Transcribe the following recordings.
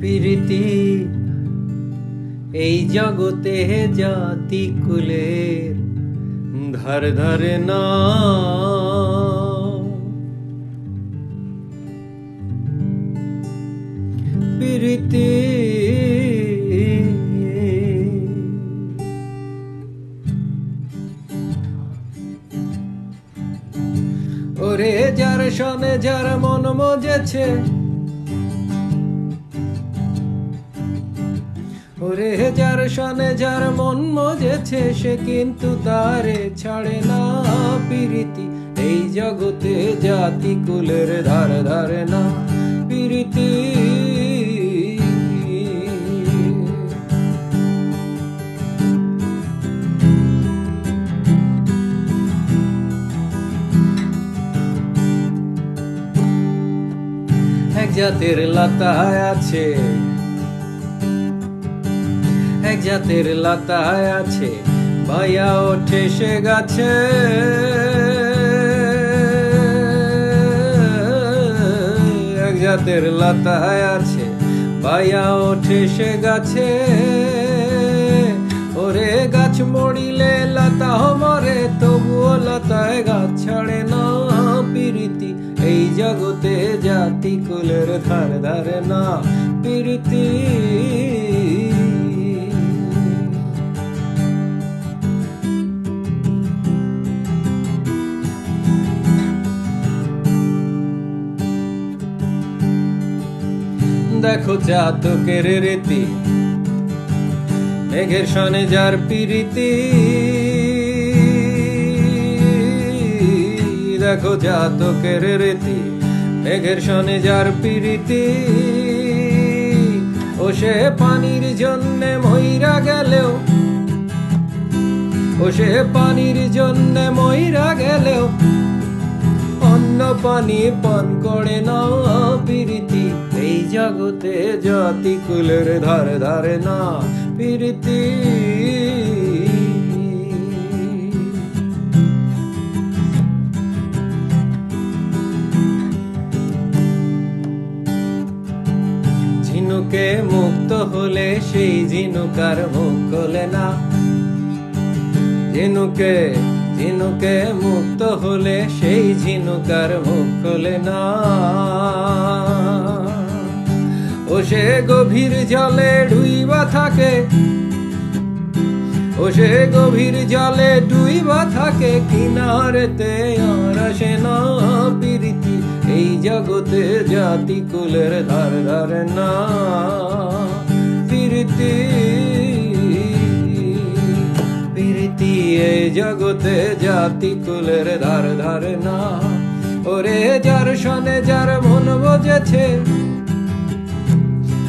প্রীতি। এই জগতে জাতি কুলের, ধার ধারে না। প্রীতি, ওরে যার সনে যার মন মজেছে ওরে যার সনে যার মন মজেছে, সে কিন্তু তারে ছাড়ে না পিরিতি। এই জগতে জাতি কুলের ধার ধারে না পিরিতি। এক জাতের লতায় আছে এক জাতের লতায় আছে ভাইয়া ওঠে সে গাছে। এক জাতের লতায় আছে ভাইয়া ওঠে সে গাছে। ওরে গাছ মরিলে লতা মরে, তবুও লতায় গাছ ছাড়ে না পিরিতি। এই জগতে জাতি কুলের ধার ধারে না পিরিতি। দেখো জাতকের রীতি, মেঘের সনে যার পিরিতি। দেখো জাতকের রীতি, মেঘের সনে যার পিরিতি। ও সে পানির জন্যে মইরা গেলেও, ও সে পানির জন্যে মইরা গেলেও অন্য পানি পান করে না পিরিতি এই জগতে জাতি কুলের ধারে ধারে না পিরিতি। ঝিনুকে মুক্ত হলে সেই ঝিনুকার মুখ খোলে না। ঝিনুকে ঝিনুকে মুক্ত হলে সেই ঝিনুকার মুখ খোলে না। ও সে গভীর জলে ডুইবা থাকে। ও সে গভীর জলে ডুইবা থাকে। কিনারেতে আর আসে না পিরিতি। এই জগতে জাতি কুলের ধার ধারে না। পিরিতি, প্রীতি, এই জগতে জাতি কুলের ধার ধারে না। ওরে যার সনে যার মন বজেছে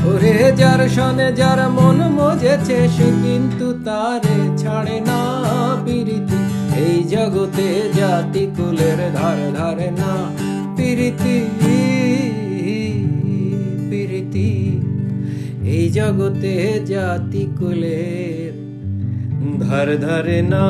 ওরে যার সনে যার মন মজেছে, সে কিন্তু তারে ছাড়ে না প্রীতি। এই জগতে জাতি কুলের ধার ধারে না প্রীতি প্রীতি। এই জগতে জাতি কুলের ধার ধারে না।